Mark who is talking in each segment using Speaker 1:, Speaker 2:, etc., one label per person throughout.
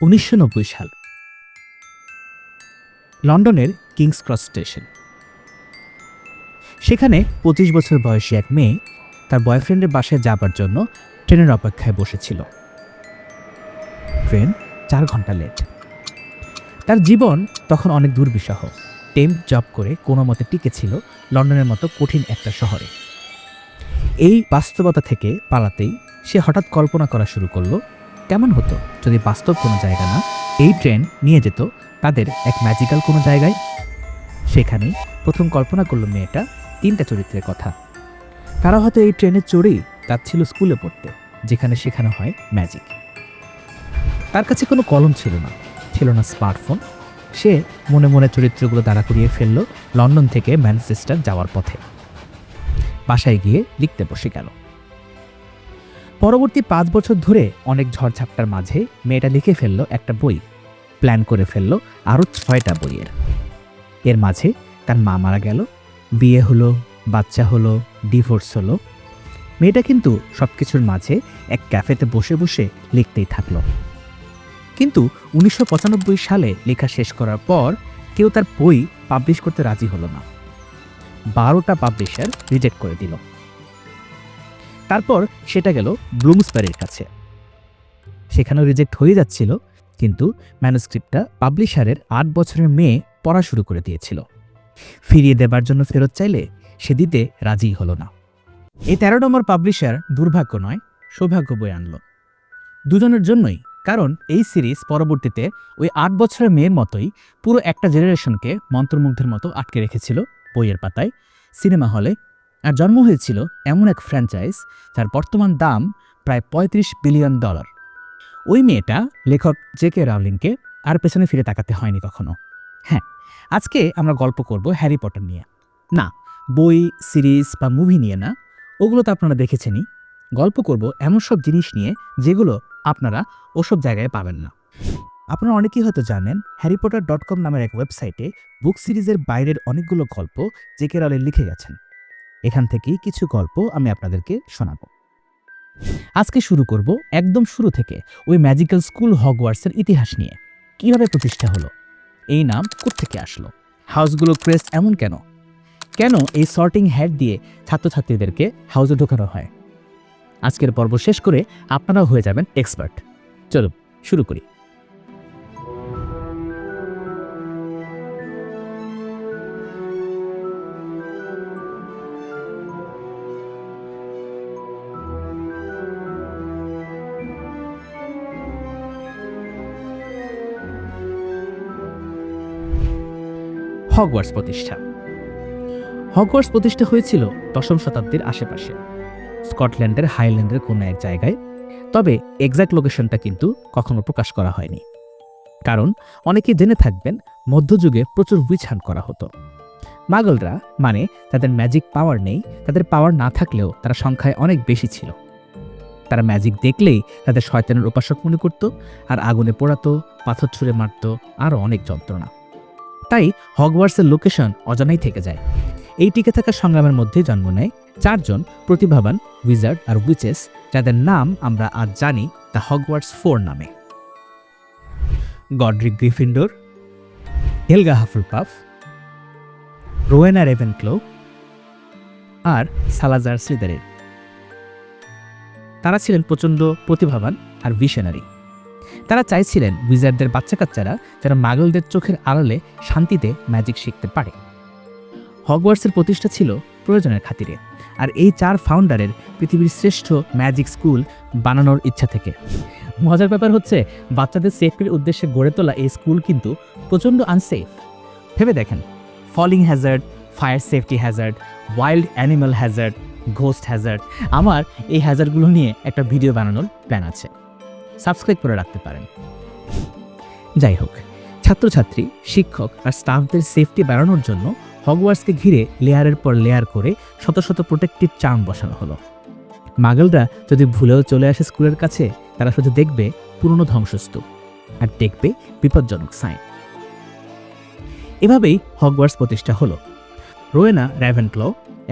Speaker 1: উনিশশো নব্বই সাল। লন্ডনের কিংস ক্রস স্টেশন। সেখানে পঁচিশ বছর বয়সী এক মেয়ে তার বয়ফ্রেন্ডের বাসায় যাবার জন্য ট্রেনের অপেক্ষায় বসেছিল। ট্রেন চার ঘণ্টা লেট। তার জীবন তখন অনেক দুর্বিষহ। টেম্প জব করে কোনো মতে টিকেছিল লন্ডনের মতো কঠিন একটা শহরে। এই বাস্তবতা থেকে পালাতেই সে হঠাৎ কল্পনা করা শুরু করল কেমন হতো যদি বাস্তব কোনো জায়গা না, এই ট্রেন নিয়ে যেত তাদের এক ম্যাজিক্যাল কোনো জায়গায়? সেখানেই প্রথম কল্পনা করল মেয়েটা তিনটা চরিত্রের কথা। তারা হয়তো এই ট্রেনে চড়েই যাচ্ছিল স্কুলে পড়তে, যেখানে শেখানো হয় ম্যাজিক তার কাছে কোনো কলম ছিল না ছিল না স্মার্টফোন সে মনে মনে চরিত্রগুলো দাঁড়া করিয়ে ফেলল লন্ডন থেকে ম্যানচেস্টার যাওয়ার পথে। বাসায় গিয়ে লিখতে বসে গেল। পরবর্তী পাঁচ বছর ধরে অনেক ঝড়ঝাপটার মাঝে মেয়েটা লিখে ফেলল একটা বই, প্ল্যান করে ফেলল আরও ছয়টা বইয়ের। এর মাঝে তার মা মারা গেল, বিয়ে হলো, বাচ্চা হলো, ডিভোর্স হলো। মেয়েটা কিন্তু সব কিছুর মাঝে এক ক্যাফেতে বসে বসে লিখতেই থাকল। কিন্তু উনিশশো পঁচানব্বই সালে লেখা শেষ করার পর কেউ তার বই পাবলিশ করতে রাজি হলো না। বারোটা পাবলিশার রিজেক্ট করে দিল। তারপর সেটা গেল ব্লুমসবারির কাছে। সেখানেও রিজেক্ট হয়ে যাচ্ছিল, কিন্তু ম্যানুস্ক্রিপ্টটা পাবলিশারের আট বছরের মেয়ে পড়া শুরু করে দিয়েছিল। ফিরিয়ে দেবার জন্য ফেরত চাইলে সে দিতে রাজি হলো না। এই তেরো নম্বর পাবলিশার দুর্ভাগ্য নয়, সৌভাগ্য বই আনলো। দুজনের জন্যই, কারণ এই সিরিজ পরবর্তীতে ওই আট বছরের মেয়ের মতোই পুরো একটা জেনারেশনকে মন্ত্রমুগ্ধের মতো আটকে রেখেছিল বইয়ের পাতায়, সিনেমা হলে আর জন্ম হয়েছিল এমন এক ফ্র্যাঞ্চাইজ যার বর্তমান দাম প্রায় পঁয়ত্রিশ বিলিয়ন ডলার ওই মেয়েটা লেখক জে কে রাউলিংকে আর পেছনে ফিরে তাকাতে হয়নি কখনো। হ্যাঁ আজকে আমরা গল্প করব হ্যারি পটার নিয়ে। না, বই, সিরিজ বা মুভি নিয়ে না, ওগুলো তো আপনারা দেখেছেনই। গল্প করব এমন সব জিনিস নিয়ে যেগুলো আপনারা ওসব জায়গায় পাবেন না। আপনারা অনেকেই হয়তো জানেন, হ্যারি পটার ডট কম নামের এক ওয়েবসাইটে বুক সিরিজের বাইরের অনেকগুলো গল্প জে কে রাউলিং লিখে গেছেন। এখান থেকেই কিছু গল্প আমি আপনাদেরকে শোনাবো। আজকে শুরু করব একদম শুরু থেকে ওই ম্যাজিক্যাল স্কুল হগওয়ার্সের ইতিহাস নিয়ে। কীভাবে প্রতিষ্ঠা হলো? এই নাম থেকে আসলো? হাউসগুলো ক্রেস্ট এমন কেন? কেন এই সর্টিং হ্যাড দিয়ে ছাত্রছাত্রীদেরকে হাউসে ঢোকানো হয়? আজকের পর্ব শেষ করে আপনারাও হয়ে যাবেন এক্সপার্ট চলো শুরু করি। হগওয়ার্স প্রতিষ্ঠা। হগওয়ার্স প্রতিষ্ঠা হয়েছিল দশম শতাব্দীর আশেপাশে। স্কটল্যান্ডের হাইল্যান্ডের কোনো এক জায়গায়। তবে এক্সাক্ট লোকেশনটা কিন্তু কখনো প্রকাশ করা হয়নি। কারণ অনেকে জেনে থাকবেন, মধ্যযুগে প্রচুর উইচ করা হতো। মাগলরা মানে তাদের ম্যাজিক পাওয়ার নেই, তাদের পাওয়ার না থাকলেও তারা সংখ্যায় অনেক বেশি ছিল। তারা ম্যাজিক দেখলেই তাদের শয়তানের উপাসক মনে করত, আর আগুনে পোড়াতো, পাথর ছুঁড়ে মারত আরও অনেক যন্ত্রণা। তাই হগওয়ার্সের লোকেশন অজানাই থেকে যায়। এই টিকে থাকা সংগ্রামের মধ্যে জন্ম নেয় চারজন প্রতিভাবান উইজার্ড আর উইচেস, যাদের নাম আমরা আজ জানি দ্য হগওয়ার্স ফোর নামে। গডরিক গ্রিফিন্ডোর, হেলগা হাফুলপাফ, রোয়েনা রেভেনক্লো আর সালাজার শ্রীদারের তারা ছিলেন প্রচণ্ড প্রতিভাবান আর ভিশনারি তারা চাইছিলেন উইজার্ডদের বাচ্চা কাচ্চারা যারা মাগলদের চোখের আড়ালে শান্তিতে ম্যাজিক শিখতে পারে। হগওয়ার্সের প্রতিষ্ঠা ছিল প্রয়োজনের খাতিরে, আর এই চার ফাউন্ডারের পৃথিবীর শ্রেষ্ঠ ম্যাজিক স্কুল বানানোর ইচ্ছা থেকে। মজার ব্যাপার হচ্ছে, বাচ্চাদের সেফটির উদ্দেশ্যে গড়ে তোলা এই স্কুল কিন্তু প্রচণ্ড আনসেফ ভেবে দেখেন falling hazard fire safety hazard wild animal hazard ghost hazard আমার এই হ্যাজার্ডগুলো নিয়ে একটা ভিডিও বানানোর প্ল্যান আছে। সাবস্ক্রাইব করে রাখতে পারেন। যাই হোক, ছাত্রছাত্রী, শিক্ষক আর স্টাফদের সেফটি বাড়ানোর জন্য হগওয়ার্সকে ঘিরে লেয়ারের পর লেয়ার করে শত শত প্রোটেক্টিভ চার্ম বসানো হলো। মাগলরা যদি ভুলেও চলে আসে স্কুলের কাছে, তারা শুধু দেখবে পুরনো ধ্বংসস্তূপ আর দেখবে বিপজ্জনক সাইন এভাবেই হগওয়ার্স প্রতিষ্ঠা হলো। রোয়েনা র্যাভেনক্ল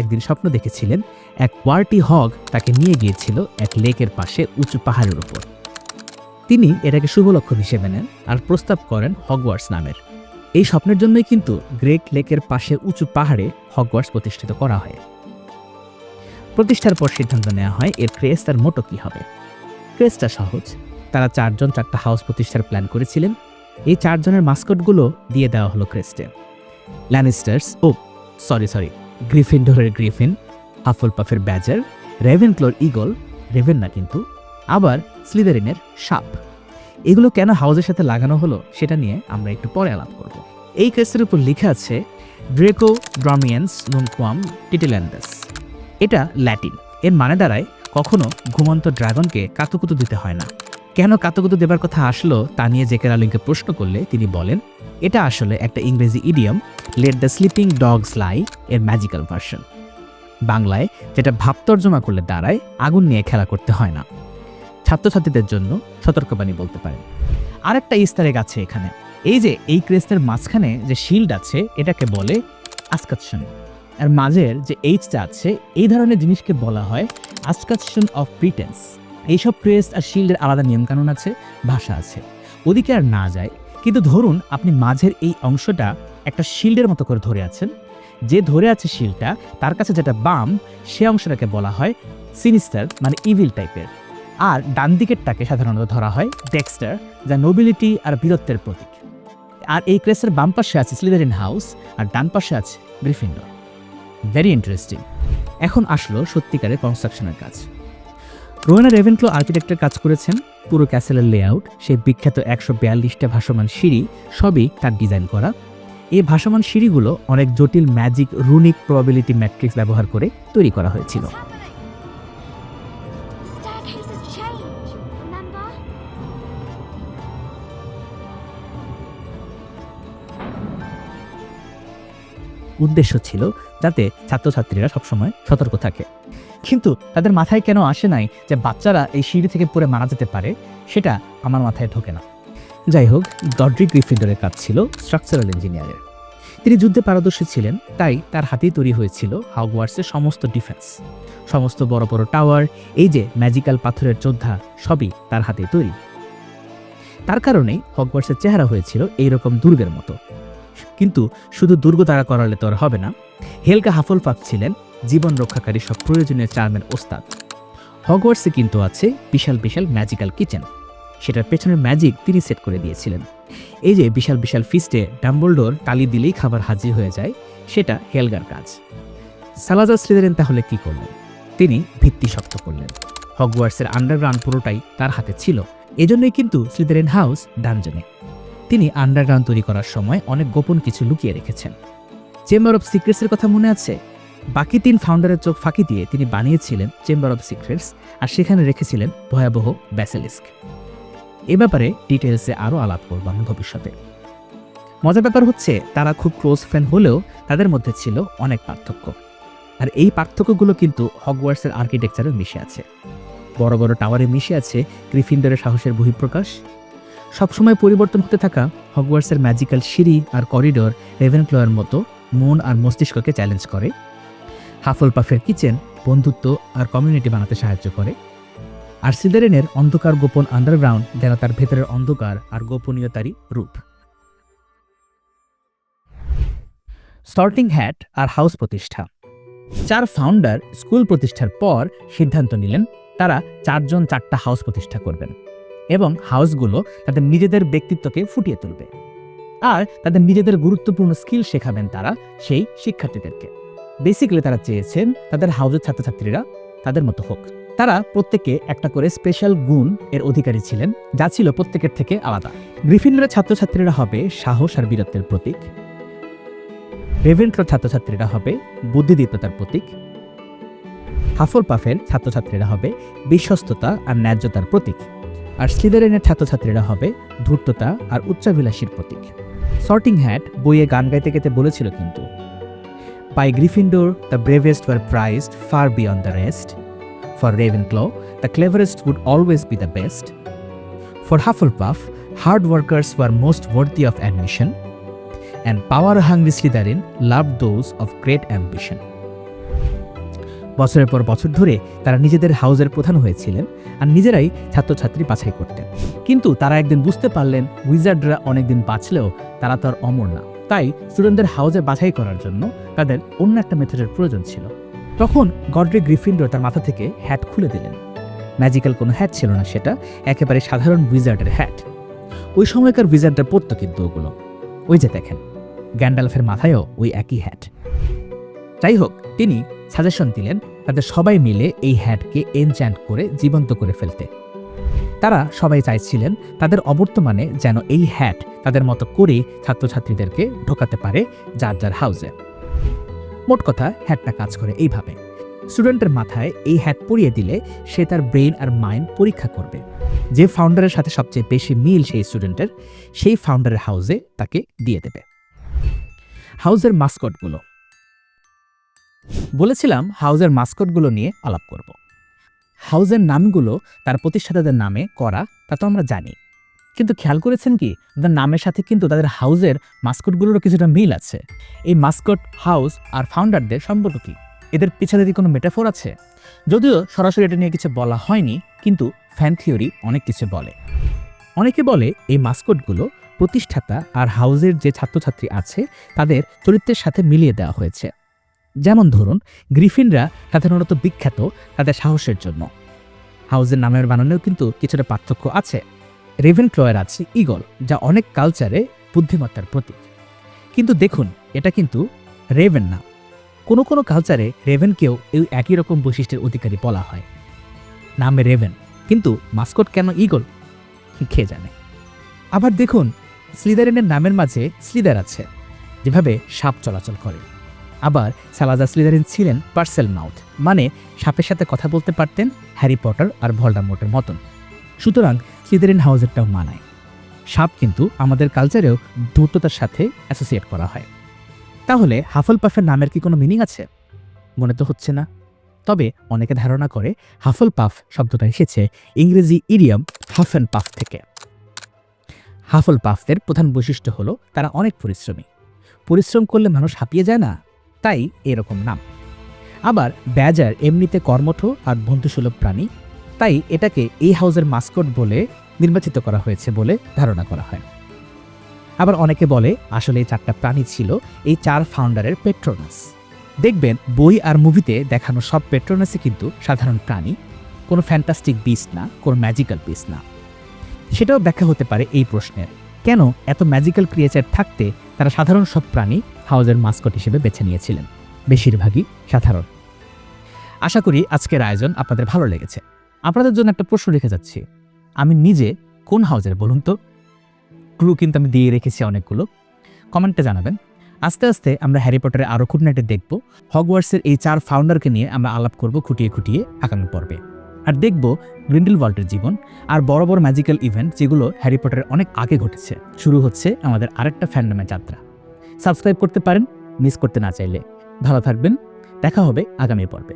Speaker 1: একদিন স্বপ্ন দেখেছিলেন, এক ওয়ার্টি হগ তাকে নিয়ে গিয়েছিল এক লেকের পাশে উঁচু পাহাড়ের উপর। তিনি এটাকে শুভ লক্ষণ হিসেবে নেন আর প্রস্তাব করেন হগওয়ার্টস নামের। এই স্বপ্নের জন্যই কিন্তু গ্রেট লেকের পাশে উঁচু পাহাড়ে হগওয়ার্টস প্রতিষ্ঠিত করা হয়। প্রতিষ্ঠার পর সিদ্ধান্ত নেওয়া হয় এর ক্রেস্ট আর মোটো কী হবে। ক্রেস্টটা সহজ। তারা চারজন চারটা হাউস প্রতিষ্ঠার প্ল্যান করেছিলেন। এই চারজনের মাস্কটগুলো দিয়ে দেওয়া হলো ক্রেস্টে। ল্যানিস্টার্স ও, সরি সরি, গ্রিফিনডোরের গ্রিফিন, হাফলপাফের ব্যাজার, রেভেনক্লোর ইগল রেভেন না কিন্তু আবার স্লিদারিনের সাপ। এগুলো কেন হাউসের সাথে লাগানো হলো সেটা নিয়ে আমরা একটু পরে আলাপ করব। এই কেসের উপর লেখা আছে ড্রেকো ড্রামিয়ান্স নুমকুয়াম টিটিল্যান্ডাস এটা ল্যাটিন এর মানে দাঁড়ায়, কখনো ঘুমন্ত ড্রাগনকে কাতুকুতু দিতে হয় না। কেন কাতুকুতু দেবার কথা আসলো তা নিয়ে জেকে রালিংকে প্রশ্ন করলে তিনি বলেন, এটা আসলে একটা ইংরেজি idiom let the sleeping dogs lie এর ম্যাজিক্যাল ভার্সন বাংলায় যেটা ভাব তর্জমা করলে দাঁড়ায়, আগুন নিয়ে খেলা করতে হয় না। ছাত্রছাত্রীদের জন্য সতর্কবাণী বলতে পারেন। আরেকটা ইস্তারেক আছে এখানে। এই যে, এই ক্রেস্টের মাঝখানে যে শিল্ড আছে, এটাকে বলে আসকাতশন আর মাঝের যে এইচটা আছে, এই ধরনের জিনিসকে বলা হয় আসকাতশন অফ প্রিটেন্স এইসব ক্রেস্ট আর শিল্ডের আলাদা নিয়মকানুন আছে, ভাষা আছে। ওদিকে আর না যায়। কিন্তু ধরুন আপনি মাঝের এই অংশটা একটা শিল্ডের মতো করে ধরে আছেন। যে ধরে আছে শিলটা তার কাছে যেটা বাম, সে অংশটাকে বলা হয় সিনিস্টার মানে ইভিল টাইপের আর ডান দিকেরটাকে সাধারণত ধরা হয় ডেক্সটার, যা নোবিলিটি আর বীরত্বের প্রতীক। আর এই ক্রেসের বাম পাশে আছে স্লিদারিন হাউস আর ডান পাশে আছে গ্রিফিন্ডর ভেরি ইন্টারেস্টিং এখন আসলো সত্যিকারের কনস্ট্রাকশনের কাজ। রোয়েনা রেভেনক্লো আর্কিটেক্টের কাজ করেছেন। পুরো ক্যাসেলের লেআউট সেই বিখ্যাত একশো বিয়াল্লিশটা ভাসমান সিঁড়ি, সবই তার ডিজাইন করা। এই ভাসমান সিঁড়িগুলো অনেক জটিল ম্যাজিক রুনিক প্রবাবিলিটি ম্যাট্রিক্স ব্যবহার করে তৈরি করা হয়েছিল। উদ্দেশ্য ছিল যাতে ছাত্রছাত্রীরা সবসময় সতর্ক থাকে। কিন্তু তাদের মাথায় কেন আসে নাই যে বাচ্চারা এই সিঁড়ি থেকে পড়ে মারা যেতে পারে, সেটা আমার মাথায় ঢোকে না। যাই হোক গড্রি গ্রিফিন্ডরের কাজ ছিল স্ট্রাকচারাল ইঞ্জিনিয়ারের। তিনি যুদ্ধে পারদর্শী ছিলেন, তাই তার হাতেই তৈরি হয়েছিল হাউগওয়ার্সের সমস্ত ডিফেন্স। সমস্ত বড় বড় টাওয়ার, এই যে ম্যাজিক্যাল পাথরের যোদ্ধা, সবই তার হাতে তৈরি। তার কারণেই হগওয়ার্সের চেহারা হয়েছিল এইরকম দুর্গের মতো। কিন্তু শুধু দুর্গ তারা করালে তো আর হবে না। হেলকা হাফলপাক ছিলেন জীবন রক্ষাকারী সব প্রয়োজনীয় চার্মের ওস্তাদ। হগওয়ার্সে কিন্তু আছে বিশাল বিশাল ম্যাজিক্যাল কিচেন। সেটার পেছনের ম্যাজিক তিনি সেট করে দিয়েছিলেন। এই যে বিশাল বিশাল ফিস্টে ডাম্বলডোর তালি দিলেই খাবার হাজির হয়ে যায়, সেটা হেলগার কাজ। সালাজার স্লিদারেন তাহলে কি করলেন? তিনি ভিত্তি শক্ত করলেন। হগওয়ার্সের আন্ডারগ্রাউন্ড পুরোটাই তার হাতে ছিল। এজন্যই কিন্তু স্লিদারেন হাউস ডানজনে। তিনি আন্ডারগ্রাউন্ড তৈরি করার সময় অনেক গোপন কিছু লুকিয়ে রেখেছেন। চেম্বার অফ সিক্রেটসের কথা মনে আছে? বাকি তিন ফাউন্ডারের চোখ ফাঁকি দিয়ে তিনি বানিয়েছিলেন চেম্বার অফ সিক্রেটস আর সেখানে রেখেছিলেন ভয়াবহ ব্যাসেলিস্ক এ ব্যাপারে ডিটেলসে আরও আলাপ করব আমি ভবিষ্যতে। মজার ব্যাপার হচ্ছে, তারা খুব ক্লোজ ফ্রেন্ড হলেও তাদের মধ্যে ছিল অনেক পার্থক্য। আর এই পার্থক্যগুলো কিন্তু হগওয়ার্সের আর্কিটেকচারে মিশে আছে। বড় বড় টাওয়ারে মিশে আছে গ্রিফিন্ডারের সাহসের বহিঃপ্রকাশ সবসময় পরিবর্তন হতে থাকা হগওয়ার্সের ম্যাজিক্যাল সিঁড়ি আর করিডোর রেভেন রেভেনক্লোয়ার মতো মন আর মস্তিষ্ককে চ্যালেঞ্জ করে। হাফল পাফের কিচেন বন্ধুত্ব আর কমিউনিটি বানাতে সাহায্য করে। আর সিদারেনের অন্ধকার গোপন আন্ডারগ্রাউন্ড যেন তার ভেতরের অন্ধকার আর গোপনীয়তারই রূপ। স্টার্টিং হ্যাট আর হাউস প্রতিষ্ঠা। চার ফাউন্ডার স্কুল প্রতিষ্ঠার পর সিদ্ধান্ত নিলেন, তারা চারজন চারটা হাউস প্রতিষ্ঠা করবেন। এবং হাউসগুলো তাদের নিজেদের ব্যক্তিত্বকে ফুটিয়ে তুলবে। আর তাদের নিজেদের গুরুত্বপূর্ণ স্কিল শেখাবেন তারা সেই শিক্ষার্থীদেরকে। বেসিক্যালি তারা চেয়েছেন তাদের হাউসের ছাত্রছাত্রীরা তাদের মতো হোক। তারা প্রত্যেকে একটা করে স্পেশাল গুণ এর অধিকারী ছিলেন, যা ছিল প্রত্যেকের থেকে আলাদা। গ্রিফিন্ডারের ছাত্রছাত্রীরা হবে সাহস আর বীরত্বের প্রতীক। রেভেন্ট্রোর ছাত্রছাত্রীরা হবে বুদ্ধিদীপ্ততার প্রতীক। হাফলপাফের ছাত্রছাত্রীরা হবে বিশ্বস্ততা আর ন্যায্যতার প্রতীক। আর স্লিদারেনের ছাত্রছাত্রীরা হবে ধূর্ততা আর উচ্চাভিলাষীর প্রতীক। সর্টিং হ্যাট বইয়ে গান গাইতে গাইতে বলেছিল কিন্তু by Gryffindor the bravest were prized far beyond the rest for Ravenclaw the cleverest would always be the best for Hufflepuff hard workers were most worthy of admission and power hungry Slytherin love those of great ambition বছরের পর বছর ধরে তারা নিজেদের হাউসের প্রধান হয়েছিলেন আর নিজেরাই ছাত্রছাত্রী বাছাই করতেন। কিন্তু তারা একদিন বুঝতে পারলেন, উইজার্ডরা অনেকদিন বাঁচলেও তারা তো আর অমর না। তাই স্টুডেন্টদের হাউজে বাছাই করার জন্য তাদের অন্য একটা মেথডের প্রয়োজন ছিল। তখন গড্রে গ্রিফিন্ডর তার মাথা থেকে হ্যাট খুলে দিলেন। ম্যাজিক্যাল কোনো হ্যাট ছিল না সেটা, একেবারে সাধারণ উইজার্ডের হ্যাট। ওই সময়কার উইজার্ডরা পরতো কিন্তু ওগুলো। ওই যে দেখেন, গ্যান্ডালফের মাথায়ও ওই একই হ্যাট। যাই হোক, তিনি সাজেশন দিলেন তাদের সবাই মিলে এই হ্যাটকে এনচ্যান্ট করে জীবন্ত করে ফেলতে। তারা সবাই চাইছিলেন তাদের অবর্তমানে যেন এই হ্যাট তাদের মতো করে ছাত্রছাত্রীদেরকে ঢোকাতে পারে যার যার হাউসে। মোট কথা, হ্যাটটা কাজ করে এইভাবে। স্টুডেন্টের মাথায় এই হ্যাট পরিয়ে দিলে সে তার ব্রেন আর মাইন্ড পরীক্ষা করবে। যে ফাউন্ডারের সাথে সবচেয়ে বেশি মিল সেই স্টুডেন্টের, সেই ফাউন্ডারের হাউসে তাকে দিয়ে দেবে। হাউসের মাস্কটগুলো। বলেছিলাম হাউজের মাস্কটগুলো নিয়ে আলাপ করব। হাউজের নামগুলো তার প্রতিষ্ঠাতাদের নামে করা, তা তো আমরা জানি। কিন্তু খেয়াল করেছেন কি? তাদের নামের সাথে কিন্তু তাদের হাউজের মাস্কটগুলোরও কিছুটা মিল আছে। এই মাস্কট হাউস আর ফাউন্ডারদের সম্পর্ক কি? এদের পিছনে কি কোনো মেটাফোর আছে? যদিও সরাসরি এটা নিয়ে কিছু বলা হয়নি, কিন্তু ফ্যান থিওরি অনেক কিছু বলে। অনেকে বলে এই মাস্কটগুলো প্রতিষ্ঠাতা আর হাউসের যে ছাত্রছাত্রী আছে, তাদের চরিত্রের সাথে মিলিয়ে দেওয়া হয়েছে। যেমন ধরুন, গ্রিফিনরা সাধারণত বিখ্যাত তাদের সাহসের জন্য। হাউসের নামের বানানেও কিন্তু কিছুটা পার্থক্য আছে। রেভেন ক্লয়ের আছে ইগল, যা অনেক কালচারে বুদ্ধিমত্তার প্রতীক। কিন্তু দেখুন, এটা কিন্তু রেভেন না। কোনো কোনো কালচারে রেভেনকেও এই একই রকম বৈশিষ্ট্যের অধিকারী বলা হয়। নামে রেভেন, কিন্তু মাস্কট কেন ইগল? খেয়ে জানে। আবার দেখুন, স্লিদারিনের নামের মাঝে স্লিদার আছে, যেভাবে সাপ চলাচল করে। আবার সালাজার স্লিদারিন ছিলেন পার্সেল মাউথ মানে সাপের সাথে কথা বলতে পারতেন হ্যারি পটার আর ভল্ডামোটের মতন। সুতরাং স্লিদারিন হাউসেরটাও মানায়। সাপ কিন্তু আমাদের কালচারেও দ্রুততার সাথে অ্যাসোসিয়েট করা হয়। তাহলে হাফল পাফের নামের কি কোনো মিনিং আছে? মনে তো হচ্ছে না। তবে অনেকে ধারণা করে হাফল পাফ শব্দটা এসেছে ইংরেজি ইডিয়াম হাফ অ্যান্ড পাফ থেকে। হাফল পাফদের প্রধান বৈশিষ্ট্য হলো তারা অনেক পরিশ্রমী। পরিশ্রম করলে মানুষ হাঁপিয়ে যায় না? তাই এরকম নাম। আবার ব্যাজার এমনিতে কর্মঠ আর বন্ধুসুলভ প্রাণী, তাই এটাকে এই হাউসের মাস্কট বলে নির্বাচিত করা হয়েছে বলে ধারণা করা হয়। আবার অনেকে বলে, আসলে এই চারটা প্রাণী ছিল এই চার ফাউন্ডারের পেট্রোনাস। দেখবেন, বই আর মুভিতে দেখানো সব পেট্রোনাসই কিন্তু সাধারণ প্রাণী, কোনো ফ্যান্টাস্টিক বিস না, কোনো ম্যাজিক্যাল পিস না। সেটাও ব্যাখ্যা হতে পারে এই প্রশ্নের, কেন এত ম্যাজিক্যাল ক্রিয়েচার থাকতে তারা সাধারণ সব প্রাণী হাউজের মাস্কট হিসেবে বেছে নিয়েছিলেন, বেশিরভাগই সাধারণ। আশা করি আজকের আয়োজন আপনাদের ভালো লেগেছে। আপনাদের জন্য একটা প্রশ্ন রেখে যাচ্ছি। আমি নিজে কোন হাউজের বলুন তো? ক্লু কিন্তু আমি দিয়ে রেখেছি অনেকগুলো। কমেন্টে জানাবেন। আস্তে আস্তে আমরা হ্যারি পটারে আরও খুঁটিনাটি দেখব। হগওয়ার্সের এই চার ফাউন্ডারকে নিয়ে আমরা আলাপ করব খুঁটিয়ে খুঁটিয়ে আগামী পর্বে। আর দেখব গ্রিন্ডেল ওয়ার্ল্ডের জীবন আর বড় বড় ম্যাজিক্যাল ইভেন্ট যেগুলো হ্যারি পটারের অনেক আগে ঘটেছে। শুরু হচ্ছে আমাদের আরেকটা ফ্যান্ডমের যাত্রা। সাবস্ক্রাইব করতে পারেন, মিস করতে না চাইলে। ভালো থাকবেন, দেখা হবে আগামী পর্বে।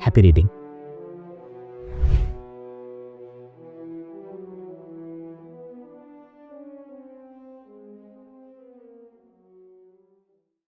Speaker 1: Happy reading.